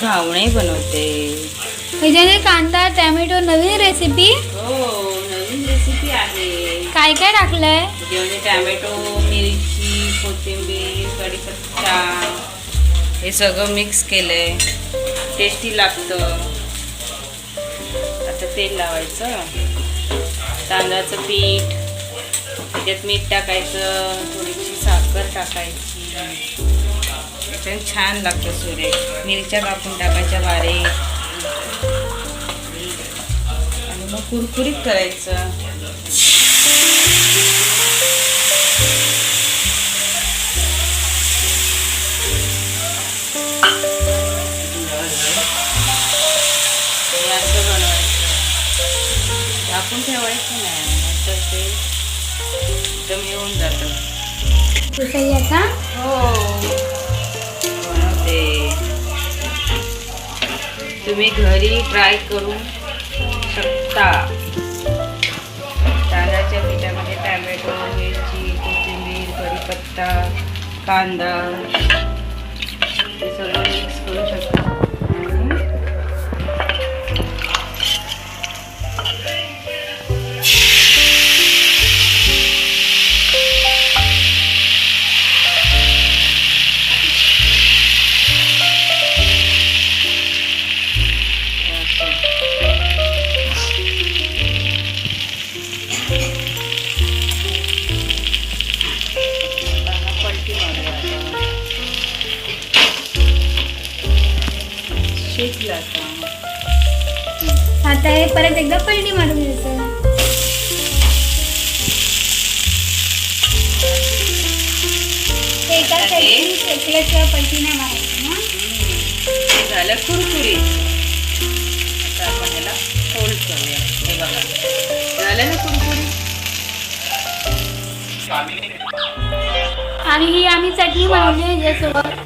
घावणे बनवते. ह्याच्यामध्ये कांदा टॅमॅटो नवीन रेसिपी हो नवीन रेसिपी आहे. काय काय टाकलंय? त्याच्यामध्ये टॅमॅटो मिरची कोथिंबीर कढीपत्ता हे सगळं मिक्स केलंय. टेस्टी लागतं. आता तेल लावायचं. तांदळाचं पीठ त्याच्यात मीठ टाकायचं थोडीशी साखर टाकायची. त्याच्याने छान लागतं सुरे मिरच्या कापून टाकायच्या बारीक. आणि मग कुरकुरीत करायचं. असं बनवायचं. झाकून ठेवायचं नाही. नंतर ते एकदम येऊन जातं. हो. तुम्ही घरी ट्राय करू शकता. तांदळाच्या पिठामध्ये टॅमॅटो मिरची कोथिंबीर कढीपत्ता कांदा हे सगळं मिक्स करू शकता. शिजला आता. आता हे परत एकदा पलटी मारून घ्यायचं. एका साईडने शेकल्याशिवाय पलटी नाही मारायची ना? झालं कुरकुरीत. आता आपण याला फोल्ड करूया. हे बघा. झालं ना कुरकुरीत? आणि ही आम्ही चटणी बनवली आहे ज्यासोबत